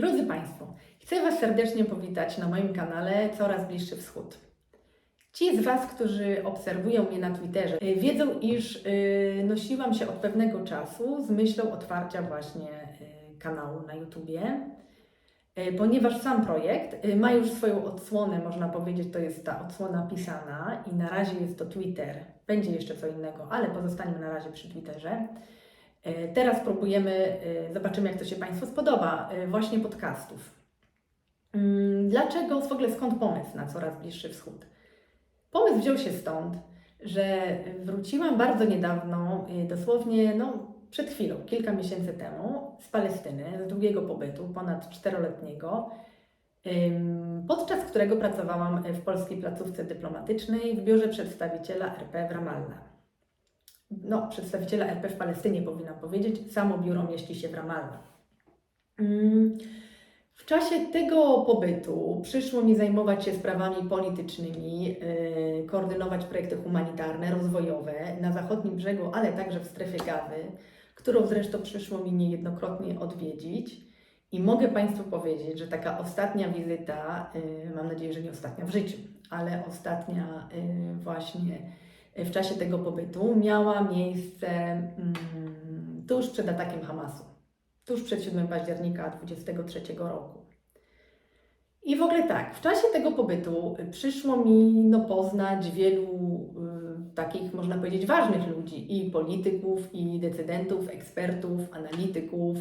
Drodzy Państwo, chcę Was serdecznie powitać na moim kanale Coraz Bliższy Wschód. Ci z Was, którzy obserwują mnie na Twitterze, y, wiedzą, iż y, nosiłam się od pewnego czasu z myślą otwarcia właśnie y, kanału na YouTubie, ponieważ sam projekt ma już swoją odsłonę, można powiedzieć, to jest ta odsłona pisana i na razie jest to Twitter. Będzie jeszcze co innego, ale pozostańmy na razie przy Twitterze. E, Teraz próbujemy, e, zobaczymy jak to się Państwu spodoba, e, właśnie podcastów. Mm, Dlaczego, w ogóle skąd pomysł na coraz bliższy wschód? Pomysł wziął się stąd, że wróciłam bardzo niedawno, dosłownie no, przed chwilą, kilka miesięcy temu, z Palestyny, z długiego pobytu, ponad czteroletniego, podczas którego pracowałam w polskiej placówce dyplomatycznej w biurze przedstawiciela RP w Ramallah no, przedstawiciela RP w Palestynie, powinnam powiedzieć. Samo biuro mieści się w Ramallah. Mm, W czasie tego pobytu przyszło mi zajmować się sprawami politycznymi, yy, koordynować projekty humanitarne, rozwojowe na zachodnim brzegu, ale także w strefie gazy, którą zresztą przyszło mi niejednokrotnie odwiedzić. I mogę Państwu powiedzieć, że taka ostatnia wizyta, yy, mam nadzieję, że nie ostatnia w życiu, ale ostatnia yy, właśnie w czasie tego pobytu miała miejsce mm, tuż przed atakiem Hamasu, tuż przed 7 października 2023 roku. I w ogóle tak, w czasie tego pobytu przyszło mi no, poznać wielu y, takich, można powiedzieć, ważnych ludzi i polityków, i decydentów, ekspertów, analityków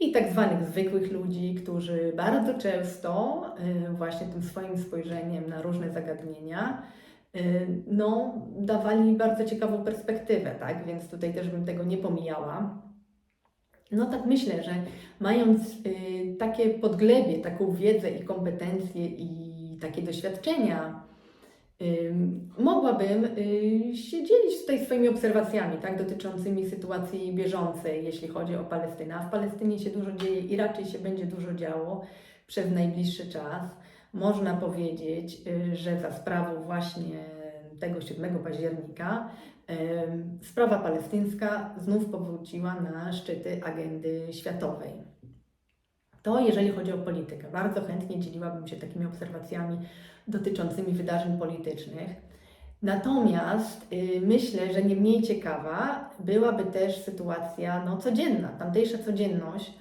i tak zwanych zwykłych ludzi, którzy bardzo często y, właśnie tym swoim spojrzeniem na różne zagadnienia no, dawali bardzo ciekawą perspektywę, tak? Więc tutaj też bym tego nie pomijała. No tak myślę, że mając y, takie podglebie, taką wiedzę i kompetencje i takie doświadczenia, y, mogłabym y, się dzielić tutaj swoimi obserwacjami, tak, dotyczącymi sytuacji bieżącej, jeśli chodzi o Palestynę. A w Palestynie się dużo dzieje i raczej się będzie dużo działo przez najbliższy czas. Można powiedzieć, y, że za sprawą właśnie tego 7 października sprawa palestyńska znów powróciła na szczyty agendy światowej. To jeżeli chodzi o politykę. Bardzo chętnie dzieliłabym się takimi obserwacjami dotyczącymi wydarzeń politycznych. Natomiast y, myślę, że nie mniej ciekawa byłaby też sytuacja no, codzienna, tamtejsza codzienność,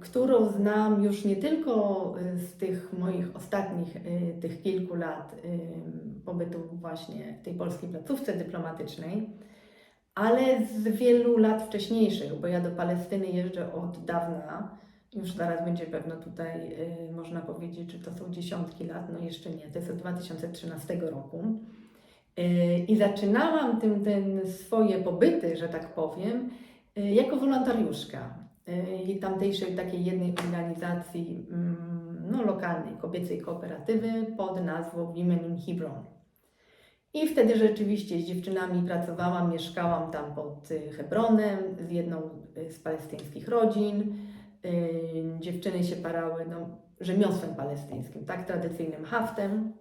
którą znam już nie tylko y, z tych moich ostatnich, y, tych kilku lat y, pobytu właśnie w tej polskiej placówce dyplomatycznej, ale z wielu lat wcześniejszych, bo ja do Palestyny jeżdżę od dawna. Już zaraz będzie pewno tutaj, y, można powiedzieć, że to są dziesiątki lat, no jeszcze nie, to jest od 2013 roku. Y, I zaczynałam tym, ten swoje pobyty, że tak powiem, y, jako wolontariuszka y, tamtejszej takiej jednej organizacji mm, no, lokalnej, kobiecej kooperatywy pod nazwą Women in Hebron. I wtedy rzeczywiście z dziewczynami pracowałam, mieszkałam tam pod Hebronem z jedną y, z palestyńskich rodzin. Y, Dziewczyny się parały no, rzemiosłem palestyńskim, tak, tradycyjnym haftem.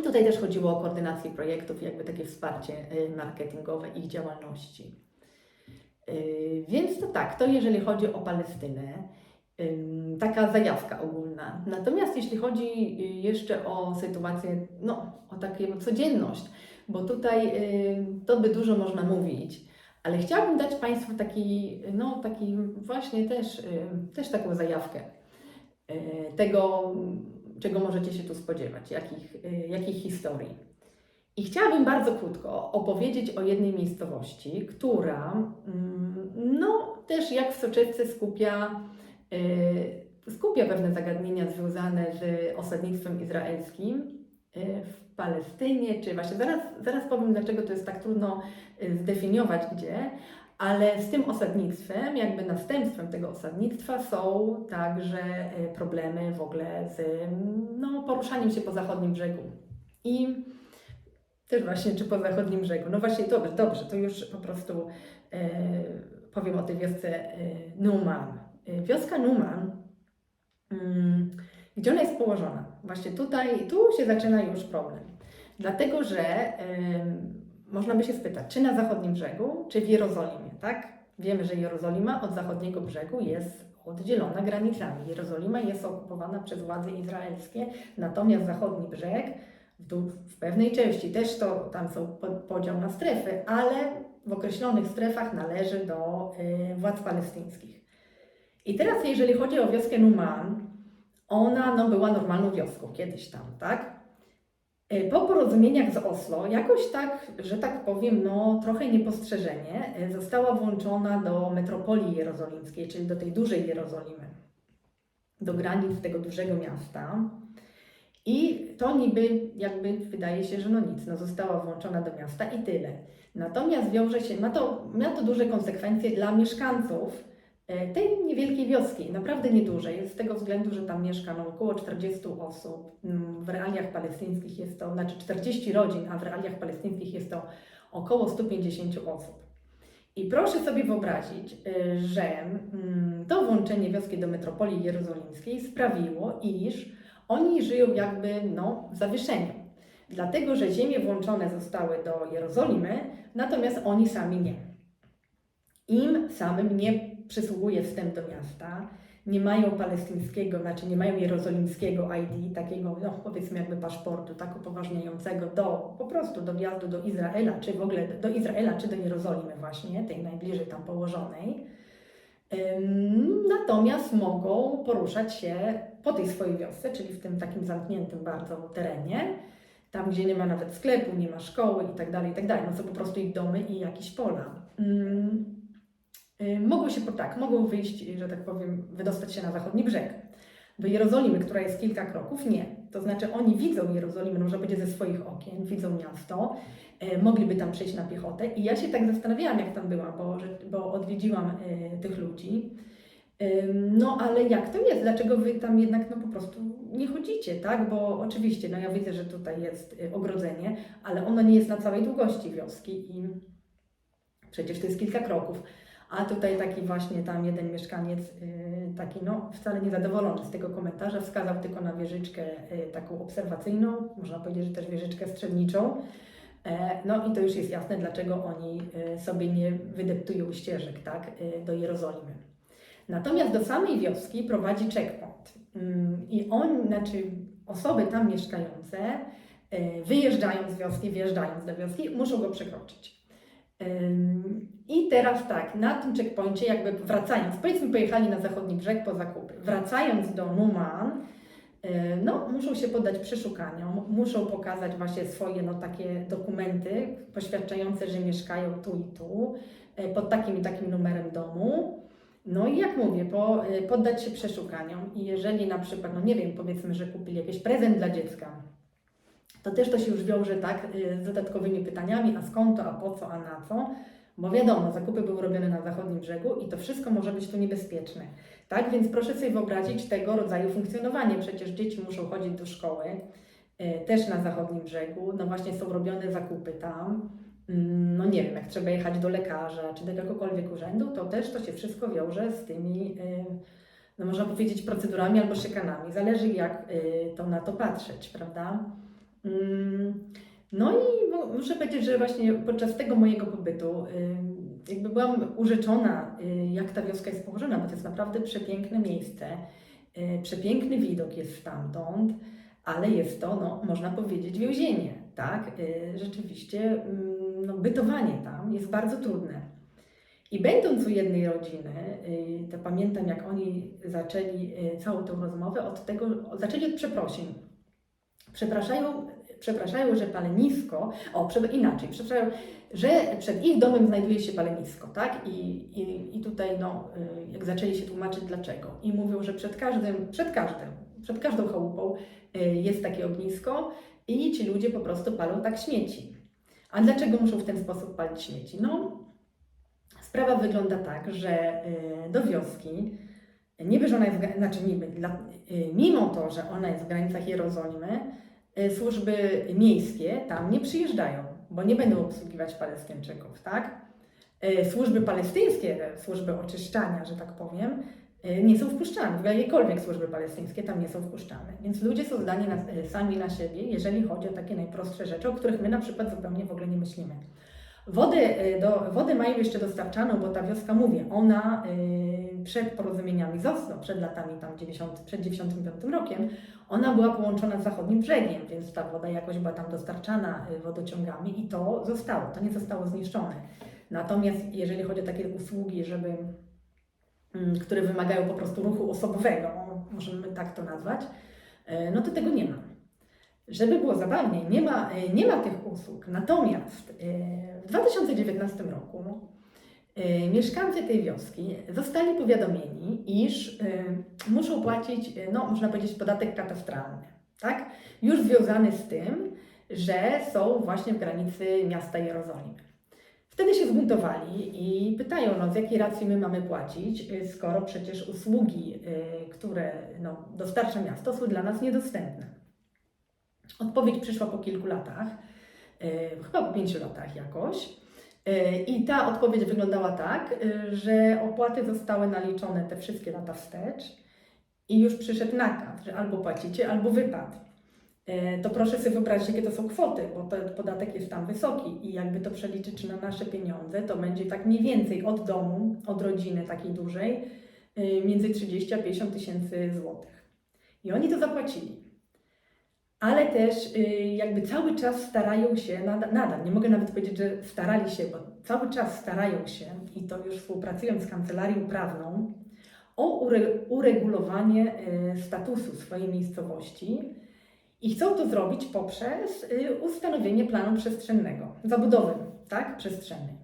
I tutaj też chodziło o koordynację projektów, jakby takie wsparcie y, marketingowe ich działalności. Y, Więc to tak, to jeżeli chodzi o Palestynę, taka zajawka ogólna. Natomiast jeśli chodzi y, jeszcze o sytuację, no, o taką codzienność, bo tutaj y, to by dużo można mówić, ale chciałabym dać Państwu taki, no, taki właśnie też, też taką zajawkę tego, czego możecie się tu spodziewać, jakich, jakich historii. I chciałabym bardzo krótko opowiedzieć o jednej miejscowości, która mm, no, też jak w soczewce skupia, y, skupia pewne zagadnienia związane z osadnictwem izraelskim y, w Palestynie, czy właśnie zaraz, zaraz powiem, dlaczego to jest tak trudno y, zdefiniować gdzie, ale z tym osadnictwem, jakby następstwem tego osadnictwa są także problemy w ogóle z no, poruszaniem się po zachodnim brzegu. I też właśnie, czy po zachodnim brzegu. No właśnie, dobrze, dobrze, to już po prostu e, powiem o tej wiosce e, Numan. E, wioska Numan, mm, gdzie ona jest położona? Właśnie tutaj, tu się zaczyna już problem. Dlatego, że em, można by się spytać, czy na zachodnim brzegu, czy w Jerozolimie, tak? Wiemy, że Jerozolima od zachodniego brzegu jest oddzielona granicami. Jerozolima jest okupowana przez władze izraelskie, natomiast zachodni brzeg w, w pewnej części też to tam są po- podział na strefy, ale w określonych strefach należy do y, władz palestyńskich. I teraz, jeżeli chodzi o wioskę Numan, ona no, była normalną wioską kiedyś tam, tak? Y, Po porozumieniach z Oslo, jakoś tak, że tak powiem, no trochę niepostrzeżenie, y, została włączona do metropolii jerozolimskiej, czyli do tej dużej Jerozolimy, do granic tego dużego miasta. I to niby jakby wydaje się, że no nic, no została włączona do miasta i tyle. Natomiast wiąże się, ma to, ma to duże konsekwencje dla mieszkańców e, tej niewielkiej wioski, naprawdę niedużej, z tego względu, że tam mieszka no, około 40 osób. Mm, W realiach palestyńskich jest to, znaczy 40 rodzin, a w realiach palestyńskich jest to około 150 osób. I proszę sobie wyobrazić, y, że mm, to włączenie wioski do metropolii jerozolimskiej sprawiło, iż oni żyją jakby no, w zawieszeniu. Dlatego, że ziemie włączone zostały do Jerozolimy, natomiast oni sami nie. Im samym nie przysługuje wstęp do miasta, nie mają palestyńskiego, znaczy nie mają jerozolimskiego ID, takiego, no powiedzmy jakby paszportu, tak upoważniającego do, po prostu do wjazdu do Izraela, czy w ogóle do Izraela, czy do Jerozolimy właśnie, tej najbliżej tam położonej. Natomiast mogą poruszać się po tej swojej wiosce, czyli w tym takim zamkniętym bardzo terenie, tam gdzie nie ma nawet sklepu, nie ma szkoły i tak dalej, i tak. No są po prostu ich domy i jakieś pola. Y, Mogą się tak, mogą wyjść, że tak powiem, wydostać się na zachodni brzeg. Do Jerozolimy, która jest kilka kroków, nie. To znaczy oni widzą Jerozolimę, może będzie ze swoich okien, widzą miasto, e, mogliby tam przejść na piechotę. I ja się tak zastanawiałam, jak tam byłam, bo, bo odwiedziłam e, tych ludzi. No ale jak to jest? Dlaczego wy tam jednak no po prostu nie chodzicie, tak? Bo oczywiście, no ja widzę, że tutaj jest y, ogrodzenie, ale ono nie jest na całej długości wioski i przecież to jest kilka kroków. A tutaj taki właśnie tam jeden mieszkaniec, y, taki no wcale niezadowolony z tego komentarza, wskazał tylko na wieżyczkę y, taką obserwacyjną, można powiedzieć, że też wieżyczkę strzelniczą. E, No i to już jest jasne, dlaczego oni y, sobie nie wydeptują ścieżek, tak, do Jerozolimy. Natomiast do samej wioski prowadzi checkpoint. Ym, I on, znaczy osoby tam mieszkające, wyjeżdżając z wioski, wjeżdżając do wioski, muszą go przekroczyć. I teraz tak, na tym checkpoincie, jakby wracając, powiedzmy pojechali na zachodni brzeg po zakupy, wracając do Numan, y, no, muszą się poddać przeszukaniom, muszą pokazać właśnie swoje no, takie dokumenty poświadczające, że mieszkają tu i tu, y, pod takim i takim numerem domu. No i jak mówię, po, y, poddać się przeszukaniom i jeżeli na przykład, no nie wiem, powiedzmy, że kupili jakiś prezent dla dziecka, to też to się już wiąże tak y, z dodatkowymi pytaniami, a skąd to, a po co, a na co, bo wiadomo, zakupy były robione na zachodnim brzegu i to wszystko może być tu niebezpieczne. Tak więc proszę sobie wyobrazić tego rodzaju funkcjonowanie. Przecież dzieci muszą chodzić do szkoły, y, też na zachodnim brzegu, no właśnie są robione zakupy tam. Mm, No nie wiem, jak trzeba jechać do lekarza czy do jakiegokolwiek urzędu, to też to się wszystko wiąże z tymi, y, no można powiedzieć, procedurami albo szykanami. Zależy jak to na to patrzeć, prawda? No i muszę powiedzieć, że właśnie podczas tego mojego pobytu jakby byłam urzeczona, y, jak ta wioska jest położona, bo to jest naprawdę przepiękne miejsce, y, przepiękny widok jest stamtąd, ale jest to, no, można powiedzieć, więzienie, tak? Y, Rzeczywiście no, bytowanie tam jest bardzo trudne. I będąc u jednej rodziny, to pamiętam, jak oni zaczęli całą tę rozmowę od tego, zaczęli od przeprosin. Przepraszają, przepraszają, że palenisko, o, inaczej, przepraszają, że przed ich domem znajduje się palenisko, tak? I, i, i tutaj, no, y, jak zaczęli się tłumaczyć dlaczego. I mówią, że przed każdym, przed każdym, przed każdą chałupą y, jest takie ognisko i ci ludzie po prostu palą tak śmieci. A dlaczego muszą w ten sposób palić śmieci? No, sprawa wygląda tak, że y, do wioski, niby, że ona jest, znaczy niby, dla, mimo to, że ona jest w granicach Jerozolimy, służby miejskie tam nie przyjeżdżają, bo nie będą obsługiwać Palestyńczyków, tak? Y, Służby palestyńskie, służby oczyszczania, że tak powiem, nie są wpuszczane. Jakiekolwiek służby palestyńskie tam nie są wpuszczane. Więc ludzie są zdani na, sami na siebie, jeżeli chodzi o takie najprostsze rzeczy, o których my na przykład zupełnie w ogóle nie myślimy. Wodę, y, do, wodę mają jeszcze dostarczaną, bo ta wioska, mówię, ona przed porozumieniami z Oslo, przed latami tam 90, przed 95 rokiem, ona była połączona z zachodnim brzegiem, więc ta woda jakoś była tam dostarczana y, wodociągami i to zostało, to nie zostało zniszczone. Natomiast jeżeli chodzi o takie usługi, żeby, mm, które wymagają po prostu ruchu osobowego, możemy tak to nazwać, y, no to tego nie ma. Żeby było zabawniej, nie ma, y, nie ma tych usług. Natomiast w 2019 roku mieszkańcy tej wioski zostali powiadomieni, iż muszą płacić, no można powiedzieć, podatek katastralny. Tak? Już związany z tym, że są właśnie w granicy miasta Jerozolimy. Wtedy się zbuntowali i pytają, no z jakiej racji my mamy płacić, skoro przecież usługi, które no, dostarcza miasto, są dla nas niedostępne. Odpowiedź przyszła po kilku latach, chyba po pięciu latach jakoś. Yy, I ta odpowiedź wyglądała tak, yy, że opłaty zostały naliczone te wszystkie lata wstecz i już przyszedł nakaz, że albo płacicie, albo wypad. To proszę sobie wyobrazić, jakie to są kwoty, bo ten podatek jest tam wysoki i jakby to przeliczyć na nasze pieniądze, to będzie tak mniej więcej od domu, od rodziny takiej dużej, między 30 a 50 tysięcy złotych. I oni to zapłacili ale też y, jakby cały czas starają się, nadal, nie mogę nawet powiedzieć, że starali się, bo cały czas starają się i to już współpracując z kancelarią prawną o uregulowanie y, statusu swojej miejscowości i chcą to zrobić poprzez y, ustanowienie planu przestrzennego, zabudowy tak, przestrzennej.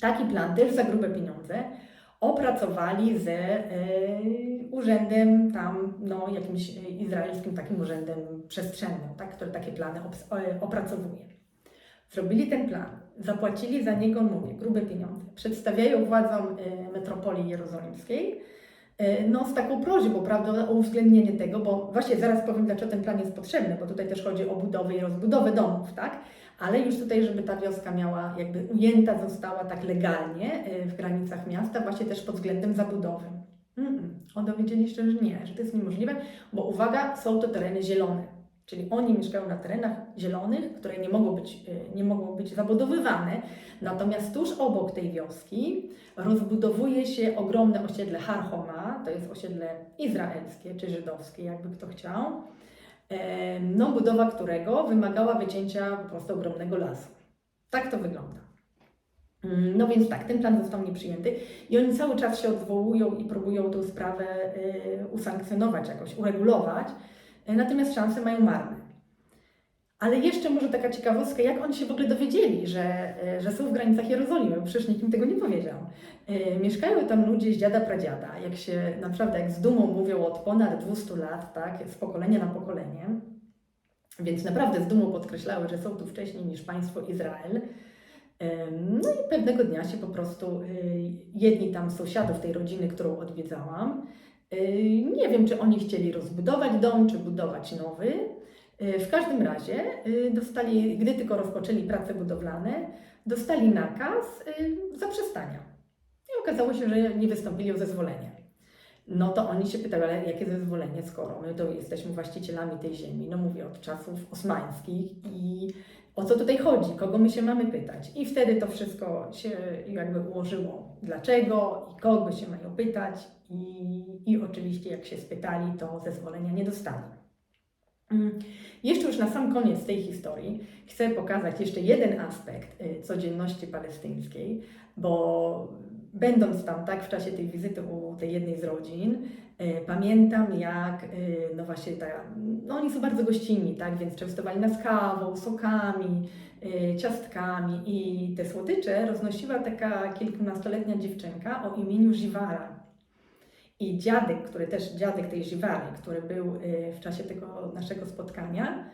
Taki plan też za grube pieniądze opracowali z urzędem tam, no jakimś izraelskim takim urzędem przestrzennym, tak, który takie plany opracowuje. Zrobili ten plan, zapłacili za niego, mówię, grube pieniądze, przedstawiają władzom y, metropolii jerozolimskiej, y, no z taką prośbą, prawda, o uwzględnienie tego, bo właśnie zaraz powiem, dlaczego ten plan jest potrzebny, bo tutaj też chodzi o budowę i rozbudowę domów, tak, ale już tutaj, żeby ta wioska miała, jakby ujęta została tak legalnie w granicach miasta, właśnie też pod względem zabudowy. Mm -mm. dowiedzieliście, że nie, że to jest niemożliwe, bo uwaga, są to tereny zielone. Czyli oni mieszkają na terenach zielonych, które nie mogą być, y, nie mogą być zabudowywane. Natomiast tuż obok tej wioski rozbudowuje się ogromne osiedle Harhoma, to jest osiedle izraelskie czy żydowskie, jakby kto chciał. No, budowa którego wymagała wycięcia po prostu ogromnego lasu. Tak to wygląda. Mm, no więc tak, ten plan został nieprzyjęty i oni cały czas się odwołują i próbują tę sprawę y, usankcjonować jakoś, uregulować, y, natomiast szanse mają marne. Ale jeszcze może taka ciekawostka, jak oni się w ogóle dowiedzieli, że, y, że są w granicach Jerozolimy, bo przecież nikt im tego nie powiedział. Mieszkają tam ludzie z dziada pradziada, jak się naprawdę, jak z dumą mówią od ponad 200 lat, tak, z pokolenia na pokolenie. Więc naprawdę z dumą podkreślały, że są tu wcześniej niż państwo Izrael. No i pewnego dnia się po prostu y, jedni tam sąsiadów tej rodziny, którą odwiedzałam, y, nie wiem, czy oni chcieli rozbudować dom, czy budować nowy. Y, w każdym razie dostali, gdy tylko rozpoczęli prace budowlane, dostali nakaz zaprzestania. I okazało się, że nie wystąpili o zezwolenie. No to oni się pytały, ale jakie zezwolenie, skoro my to jesteśmy właścicielami tej ziemi? No mówię od czasów osmańskich i o co tutaj chodzi, kogo my się mamy pytać. I wtedy to wszystko się jakby ułożyło, dlaczego i kogo się mają pytać. I, i oczywiście jak się spytali, to zezwolenia nie dostali. Mm, jeszcze już na sam koniec tej historii chcę pokazać jeszcze jeden aspekt y, codzienności palestyńskiej, bo będąc tam tak w czasie tej wizyty u tej jednej z rodzin, E, pamiętam, jak, e, no właśnie, ta, no oni są bardzo gościnni, tak, więc częstowali nas kawą, sokami, e, ciastkami i te słodycze roznosiła taka kilkunastoletnia dziewczynka o imieniu Żiwara. I dziadek, który też, dziadek tej Żiwary, który był w czasie tego naszego spotkania,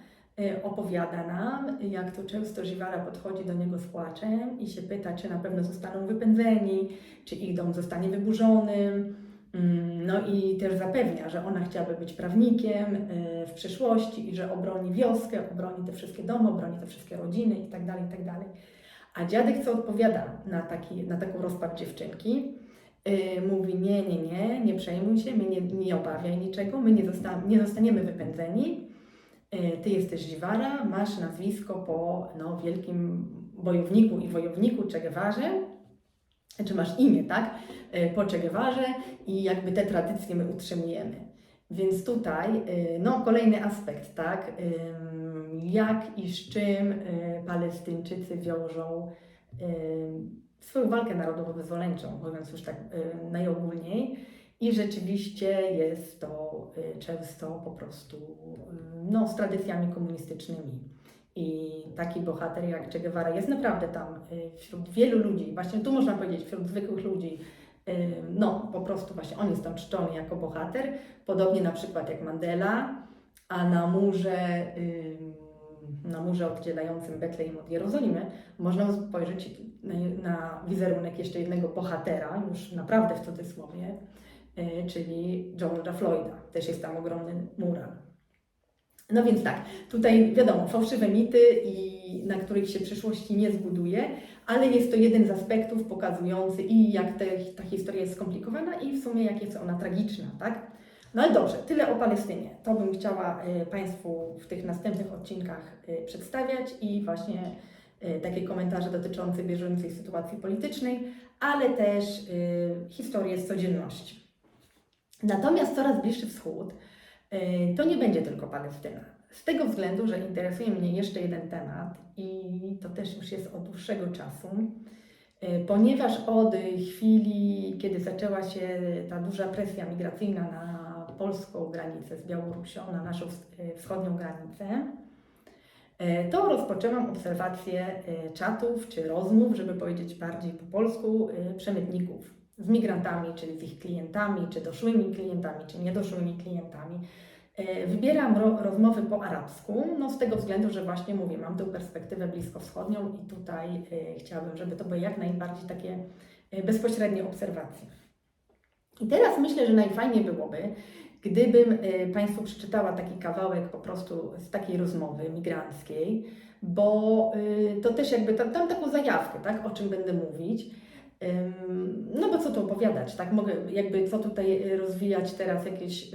opowiada nam, jak to często Żiwara podchodzi do niego z płaczem i się pyta, czy na pewno zostaną wypędzeni, czy ich dom zostanie wyburzony, Mm, no i też zapewnia, że ona chciałaby być prawnikiem y, w przyszłości i że obroni wioskę, obroni te wszystkie domy, obroni te wszystkie rodziny itd. Tak itd. Tak A dziadek co odpowiada na, taki, na taką rozpad dziewczynki? Y, mówi nie, nie, nie, nie przejmuj się, my nie, nie obawiaj niczego, my nie, zosta nie zostaniemy wypędzeni. Y, ty jesteś Ziwara, masz nazwisko po no, wielkim bojowniku i wojowniku Che Guevarze, czy masz imię, tak? Y, Po Che Guevarze i jakby te tradycje my utrzymujemy. Więc tutaj, y, no kolejny aspekt, tak? Jak i z czym Palestyńczycy wiążą swoją walkę narodowo-wyzwoleńczą, mówiąc już tak najogólniej. I rzeczywiście jest to y, często po prostu y, no, z tradycjami komunistycznymi. I taki bohater jak Che Guevara jest naprawdę tam y, wśród wielu ludzi, właśnie tu można powiedzieć, wśród zwykłych ludzi, no po prostu właśnie on jest tam czczony jako bohater, podobnie na przykład jak Mandela, a na murze, na murze oddzielającym Betlejem od Jerozolimy można spojrzeć na, na wizerunek jeszcze jednego bohatera, już naprawdę w cudzysłowie, czyli George'a Floyda. Też jest tam ogromny mural. No więc tak, tutaj wiadomo, fałszywe mity, i na których się przyszłości nie zbuduje, ale jest to jeden z aspektów pokazujący i jak te, ta historia jest skomplikowana i w sumie jak jest ona tragiczna, tak? No ale dobrze, tyle o Palestynie. To bym chciała y, Państwu w tych następnych odcinkach y, przedstawiać i właśnie takie komentarze dotyczące bieżącej sytuacji politycznej, ale też historię z codzienności. Natomiast coraz bliższy wschód y, to nie będzie tylko Palestyna. Z tego względu, że interesuje mnie jeszcze jeden temat i to też już jest od dłuższego czasu, y, ponieważ od chwili, kiedy zaczęła się ta duża presja migracyjna na polską granicę z Białorusią, na naszą y, wschodnią granicę, to rozpoczęłam obserwację czatów czy rozmów, żeby powiedzieć bardziej po polsku, przemytników z migrantami, czyli z ich klientami, czy doszłymi klientami, czy niedoszłymi klientami. Y, Wybieram ro, rozmowy po arabsku, no z tego względu, że właśnie mówię, mam tę perspektywę bliskowschodnią i tutaj y, chciałabym, żeby to były jak najbardziej takie y, bezpośrednie obserwacje. I teraz myślę, że najfajniej byłoby, gdybym y, Państwu przeczytała taki kawałek po prostu z takiej rozmowy migranckiej, bo y, to też jakby tam, tam taką zajawkę, tak, o czym będę mówić. No bo co tu opowiadać, tak? Mogę jakby co tutaj y, rozwijać teraz jakieś,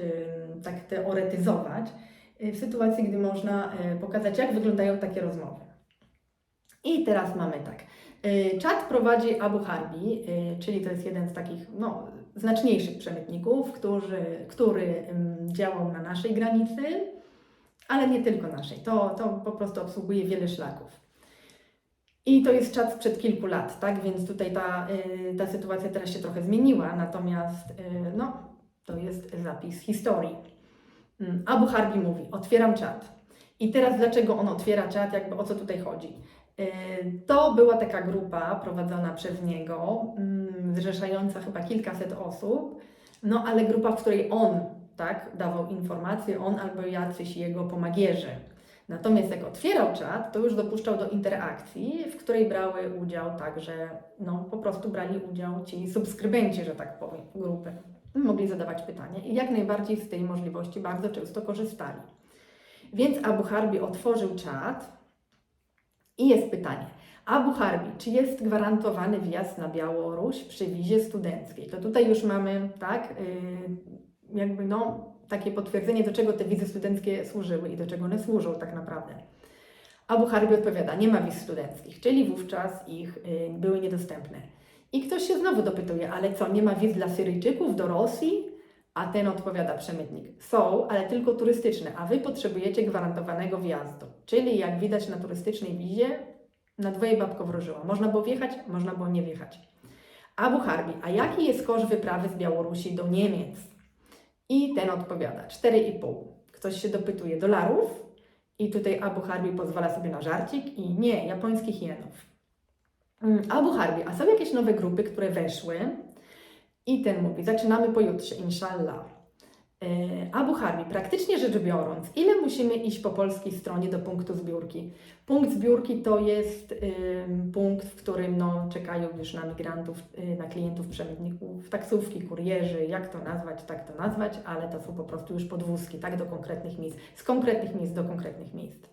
tak teoretyzować, y, w sytuacji, gdy można y, pokazać, jak wyglądają takie rozmowy. I teraz mamy tak. Czat prowadzi Abu Harbi, czyli to jest jeden z takich no, znaczniejszych przemytników, który, który działał na naszej granicy, ale nie tylko naszej. To, to po prostu obsługuje wiele szlaków. I to jest czat sprzed kilku lat, tak? Więc tutaj ta, y, ta sytuacja teraz się trochę zmieniła, natomiast y, no, to jest zapis historii. Mm, Abu Harbi mówi: Otwieram czat. I teraz dlaczego on otwiera czat, jakby o co tutaj chodzi? Y, To była taka grupa prowadzona przez niego, mm, zrzeszająca chyba kilkaset osób, no ale grupa, w której on tak, dawał informacje, on albo jacyś jego pomagierzy. Natomiast jak otwierał czat, to już dopuszczał do interakcji, w której brały udział także, no po prostu brali udział ci subskrybenci, że tak powiem, grupy. Mogli zadawać pytania i jak najbardziej z tej możliwości bardzo często korzystali. Więc Abu Harbi otworzył czat i jest pytanie. Abu Harbi, czy jest gwarantowany wjazd na Białoruś przy wizie studenckiej? To tutaj już mamy, tak, yy, jakby no, takie potwierdzenie, do czego te wizy studenckie służyły i do czego one służą tak naprawdę. Abu Harbi odpowiada, nie ma wiz studenckich, czyli wówczas ich y, były niedostępne. I ktoś się znowu dopytuje, ale co, nie ma wiz dla Syryjczyków do Rosji? A ten odpowiada przemytnik, są, ale tylko turystyczne, a Wy potrzebujecie gwarantowanego wjazdu. Czyli jak widać na turystycznej wizie, na dwoje babko wróżyła. Można było wjechać, można było nie wjechać. Abu Harbi, a jaki jest koszt wyprawy z Białorusi do Niemiec? I ten odpowiada 4,5. Ktoś się dopytuje dolarów i tutaj Abu Harbi pozwala sobie na żarcik i nie, japońskich jenów. Mm, Abu Harbi, a są jakieś nowe grupy, które weszły? I ten mówi, zaczynamy pojutrze, inshallah. E, Abu Harbi, praktycznie rzecz biorąc, ile musimy iść po polskiej stronie do punktu zbiórki? Punkt zbiórki to jest punkt, w którym no, czekają już na migrantów, y, na klientów, przemytników, taksówki, kurierzy, jak to nazwać, tak to nazwać, ale to są po prostu już podwózki, tak, do konkretnych miejsc, z konkretnych miejsc do konkretnych miejsc.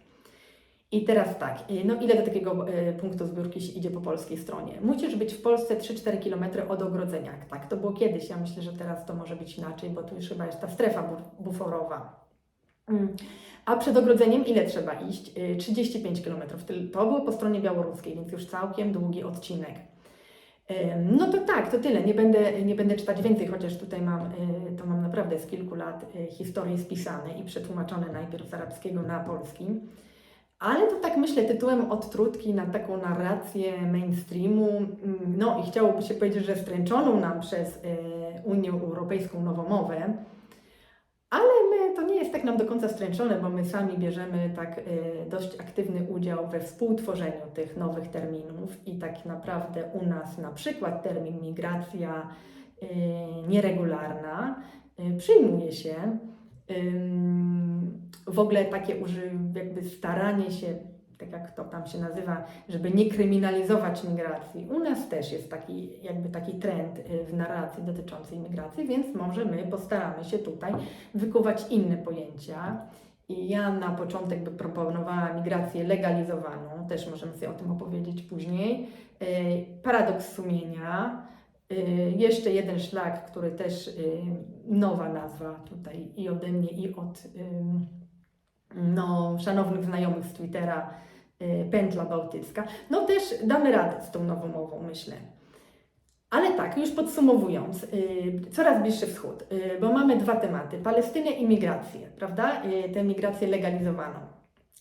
I teraz tak, y, no ile do takiego y, punktu zbiórki się idzie po polskiej stronie? Musisz być w Polsce 3-4 km od ogrodzenia. Tak, to było kiedyś. Ja myślę, że teraz to może być inaczej, bo tu już chyba jest ta strefa bu- buforowa. Mm. A przed ogrodzeniem ile trzeba iść? Y, 35 km. To było po stronie białoruskiej, więc już całkiem długi odcinek. No to tak, to tyle. Nie będę, nie będę czytać więcej, chociaż tutaj mam, y, to mam naprawdę z kilku lat y, historie spisane i przetłumaczone najpierw z arabskiego na polski. Ale to tak myślę tytułem odtrutki na taką narrację mainstreamu. Mm, No i chciałoby się powiedzieć, że stręczoną nam przez y, Unię Europejską nowomowę. Ale my, to nie jest tak nam do końca stręczone, bo my sami bierzemy tak y, dość aktywny udział we współtworzeniu tych nowych terminów i tak naprawdę u nas na przykład termin migracja y, nieregularna przyjmuje się. W ogóle takie uży, jakby staranie się, tak jak to tam się nazywa, żeby nie kryminalizować migracji. U nas też jest taki, jakby taki trend y, w narracji dotyczącej migracji, więc może my postaramy się tutaj wykuwać inne pojęcia. I ja na początek by proponowała migrację legalizowaną, też możemy sobie o tym opowiedzieć później. Y, Paradoks sumienia, jeszcze jeden szlak, który też y, nowa nazwa tutaj i ode mnie, i od ym, no, szanownych znajomych z Twittera, y, pętla bałtycka. No też damy radę z tą nową mową, myślę. Ale tak, już podsumowując, y, coraz bliższy wschód, y, bo mamy dwa tematy, Palestynę i migrację, prawda? Y, tę migrację legalizowaną.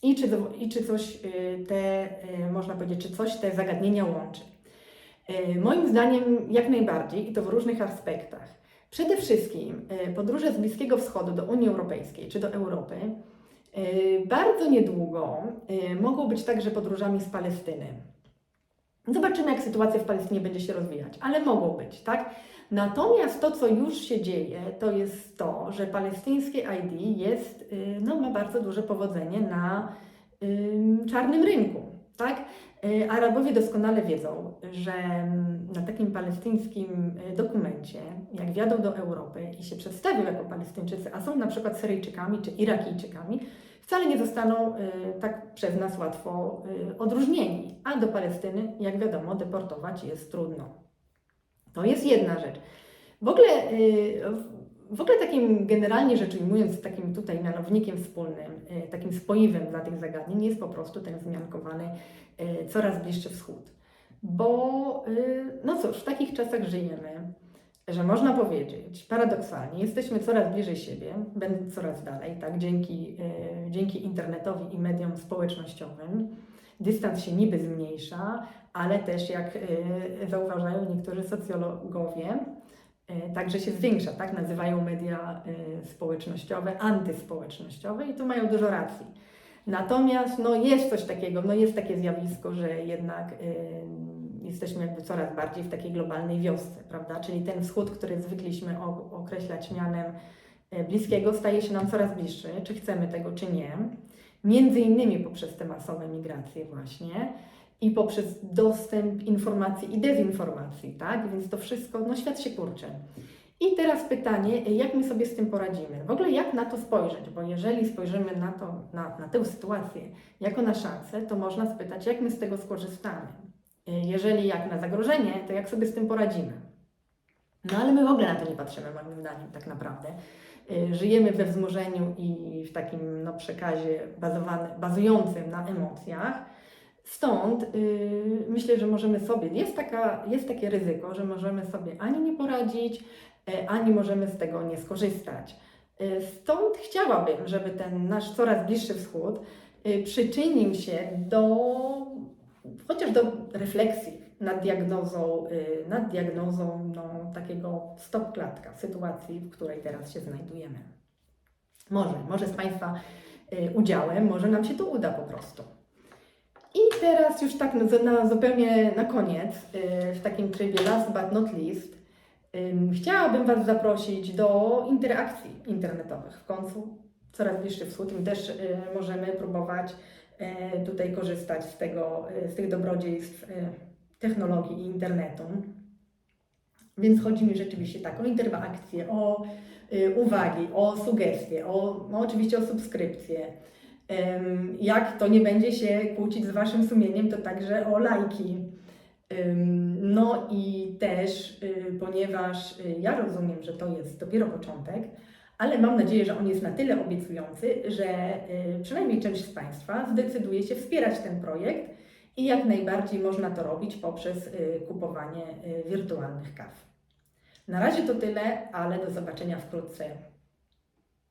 I czy, I czy coś y, te, y, można powiedzieć, czy coś te zagadnienia łączy? Y, Moim zdaniem jak najbardziej i to w różnych aspektach. Przede wszystkim y, podróże z Bliskiego Wschodu do Unii Europejskiej czy do Europy y, bardzo niedługo y, mogą być także podróżami z Palestyny. Zobaczymy, jak sytuacja w Palestynie będzie się rozwijać, ale mogą być, tak? Natomiast to, co już się dzieje, to jest to, że palestyńskie ID jest, y, no, ma bardzo duże powodzenie na ym, czarnym rynku, tak? Y, Arabowie doskonale wiedzą, że mm, na takim palestyńskim y, dokumencie, jak wjadą do Europy i się przedstawią jako Palestyńczycy, a są na przykład Syryjczykami czy Irakijczykami, wcale nie zostaną y, tak przez nas łatwo odróżnieni. A do Palestyny, jak wiadomo, deportować jest trudno. To jest jedna rzecz. W ogóle, w ogóle takim generalnie rzecz ujmując, takim tutaj mianownikiem wspólnym, y, takim spoiwem dla tych zagadnień jest po prostu ten zmiankowany y, coraz bliższy wschód. Bo, y, no cóż, w takich czasach żyjemy, że można powiedzieć, paradoksalnie, jesteśmy coraz bliżej siebie, będąc coraz dalej, tak, dzięki, dzięki internetowi i mediom społecznościowym. Dystans się niby zmniejsza, ale też jak zauważają niektórzy socjologowie, także się zwiększa, tak, nazywają media y, społecznościowe antyspołecznościowe i tu mają dużo racji. Natomiast no, jest coś takiego, no, jest takie zjawisko, że jednak y, jesteśmy jakby coraz bardziej w takiej globalnej wiosce, prawda? Czyli ten wschód, który zwykliśmy określać mianem bliskiego, staje się nam coraz bliższy, czy chcemy tego, czy nie. Między innymi poprzez te masowe migracje właśnie i poprzez dostęp informacji i dezinformacji, tak? Więc to wszystko, no świat się kurczy. I teraz pytanie, jak my sobie z tym poradzimy? W ogóle jak na to spojrzeć? Bo jeżeli spojrzymy na, to, na, na tę sytuację jako na szansę, to można spytać, jak my z tego skorzystamy. Jeżeli jak na zagrożenie, to jak sobie z tym poradzimy? No ale my w ogóle na to nie patrzymy, moim zdaniem, tak naprawdę. Żyjemy we wzmożeniu i w takim no, przekazie bazowany, bazującym na emocjach. Stąd y, myślę, że możemy sobie, jest, taka, jest takie ryzyko, że możemy sobie ani nie poradzić, y, ani możemy z tego nie skorzystać. Y, Stąd chciałabym, żeby ten nasz coraz bliższy wschód y, przyczynił się do chociaż do refleksji nad diagnozą, nad diagnozą no, takiego stop klatka sytuacji, w której teraz się znajdujemy. Może, może z Państwa udziałem, może nam się to uda po prostu. I teraz już tak na, na zupełnie na koniec, y, w takim trybie last but not least, ym, chciałabym Was zaprosić do interakcji internetowych. W końcu coraz bliższy wschód, my też y, możemy próbować y, tutaj korzystać z, tego, z tych dobrodziejstw technologii i internetu. Więc chodzi mi rzeczywiście tak o interakcję, o uwagi, o sugestie, o, no oczywiście o subskrypcję. Jak to nie będzie się kłócić z Waszym sumieniem, to także o lajki. No i też, y, ponieważ y, ja rozumiem, że to jest dopiero początek, ale mam nadzieję, że on jest na tyle obiecujący, że y, przynajmniej część z Państwa zdecyduje się wspierać ten projekt i jak najbardziej można to robić poprzez kupowanie wirtualnych kaw. Na razie to tyle, ale do zobaczenia wkrótce.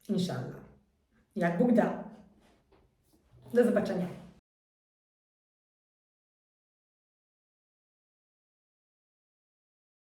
Inshallah. Jak Bóg da. Do zobaczenia.